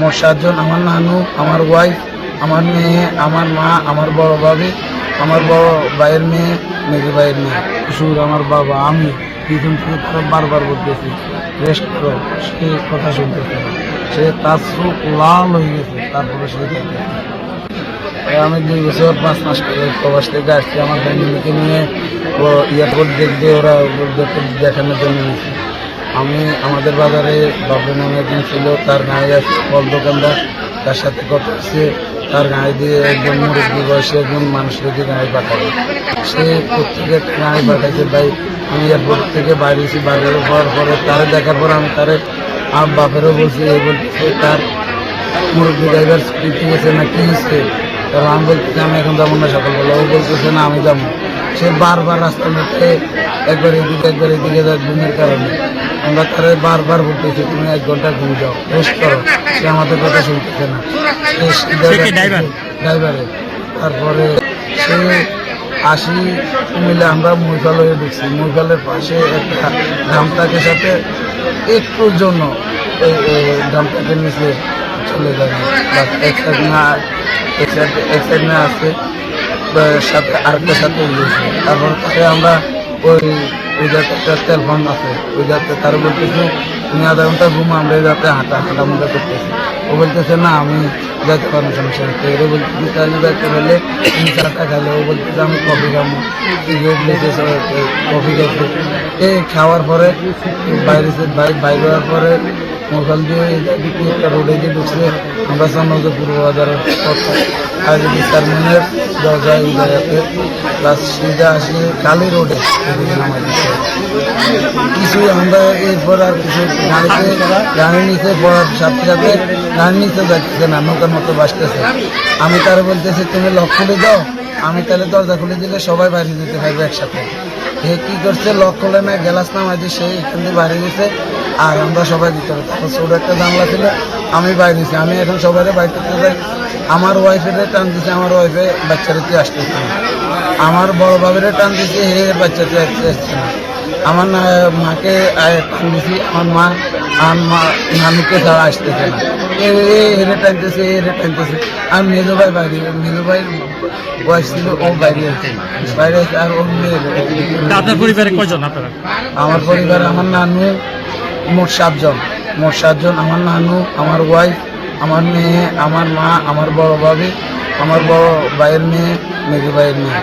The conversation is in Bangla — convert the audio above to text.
মোট সাতজন আমার নানু, আমার ওয়াইফ আমার মেয়ে, আমার মা, আমার বড় ভাবি, আমার বড় ভাইয়ের মেয়ে, মেজো ভাইয়ের মেয়ে। শুধু আমার বাবা, আমি পিছন থেকে বারবার বলতেছি রেস্ট করো। সে কথা শুনতেছে সে তার চোখ লাল হয়ে গেছে, তারপরে সে আমি দুই বছর পাঁচ মাস প্রবাস থেকে আসছি, আমার ফ্যামিলিকে নিয়ে এয়ারপোর্ট দেখতে ওরা দেখানোর জন্য নিয়েছি। আমি আমাদের বাজারে বাবু নামে একজন ছিল, তার গায়ে ফল দোকানদার, তার সাথে কথা তার গায়ে দিয়ে একজন মুরব্বী বয়সে একজন মানুষকে গায়ে পাঠাবে সে প্রত্যেকে গায়ে পাঠাইছে, ভাই, আমি এয়ারপোর্ট থেকে বাইরেছি বাইরে হওয়ার পরে তারে দেখার পর আমি তারে আমার বাপেরও বলছি, এই বলছে তার মুরব্বী ড্রাইভার স্পিড গেছে না, কি হচ্ছে কারণ আমি বলতেছি, আমি এখন যাব না সকালবেলা। ও বলতেছে, না, আমি যাব। সে বারবার রাস্তার মধ্যে একবার এদিকে একবার এদিকে যায় ঘুমের কারণে। আমরা তারা বারবার বলতেছি তুমি এক ঘণ্টা ঘুম যাও রেস্ট করো। সে আমাদের কথা শুনতেছে না? ড্রাইভারে তারপরে সে আসি মিলে আমরা মৈফাল হয়ে ঢুকছি। মৈফালের পাশে একটা ধামটাকের সাথে একটুর জন্য ওই ধামটাকের নিচে চলে যাবে এক সাইড না এক সাইড না আসছে সাথে আরেকটার সাথে তারপর তাকে আমরা ওই ওই যাতে একটা তেল পাম্প আছে ওই যাত্রা তার বলতেছে, তুমি আধা ঘণ্টা ঘুমো, আমরা এই হাঁটা হাঁটা মুটা করতেছি। ও বলতেছে, না, আমি যাতে পারব সমস্যা তো এরা বলতেছি, তাহলে যাতে পারলে তুমি চাটা খাইলে। ও বলতেছে, আমি কফি খাব। সিগারেট লেগেছে কফি খাইছে। এই খাওয়ার পরে, বাইরে বাইরে বাই- বাইরে হওয়ার পরে মোবাইল দিয়ে একটা রোডে গিয়ে ঢুকছে আমরা সামনে যে পূর্ব বাজারের আর টার্মিনালের দরজায় জায়গাতে প্লাস সিধা আসি কালী রোডে কিছু আমরা এরপর আর কিছু গাড়িতে গাড়ি নিচে পড়ার সাথে সাথে গাড়ি নিচে যাচ্ছে না, নৌকার মতো বাসতেছে। আমি তারা বলতেছি, তুমি লক খুলে দাও আমি তাহলে দরজা খুলে দিলে সবাই বাইরে যেতে পারবে একসাথে। এ কি করছে? লক করলে না গ্যালাস দিয়ে সে এখান দিয়ে বাইরে গেছে। আর আমরা সবাই হবে তারপর ছোট একটা জানলা ছিল, আমি বাইরে দিয়েছি আমি এখন সবাই বাইরে করতে যাই। আমার ওয়াইফের টান দিছে, আমার ওয়াইফে বাচ্চারা কি আসতেছে না। আমার বড় বাবের টান দিছে, হে বাচ্চাতে আসছে না। আমার মাকে টান দিছি। আমার মা, আমার নানুকে ছাড়া আসতেছে না। টানতেছে টানতেছে আর মেজো ভাই বাইরে মেজো ভাই বয়স ছিল ও বাইরে আছে। বাইরে আছে আর ওর মেয়ে আপনার পরিবারে আপনারা? আমার পরিবারে আমার নানু মোট সাতজন। মোট সাতজন আমার নানু আমার ওয়াইফ আমার মেয়ে আমার মা আমার বড় ভাবি আমার বড় ভাইয়ের মেয়ে মেজো ভাইয়ের মেয়ে।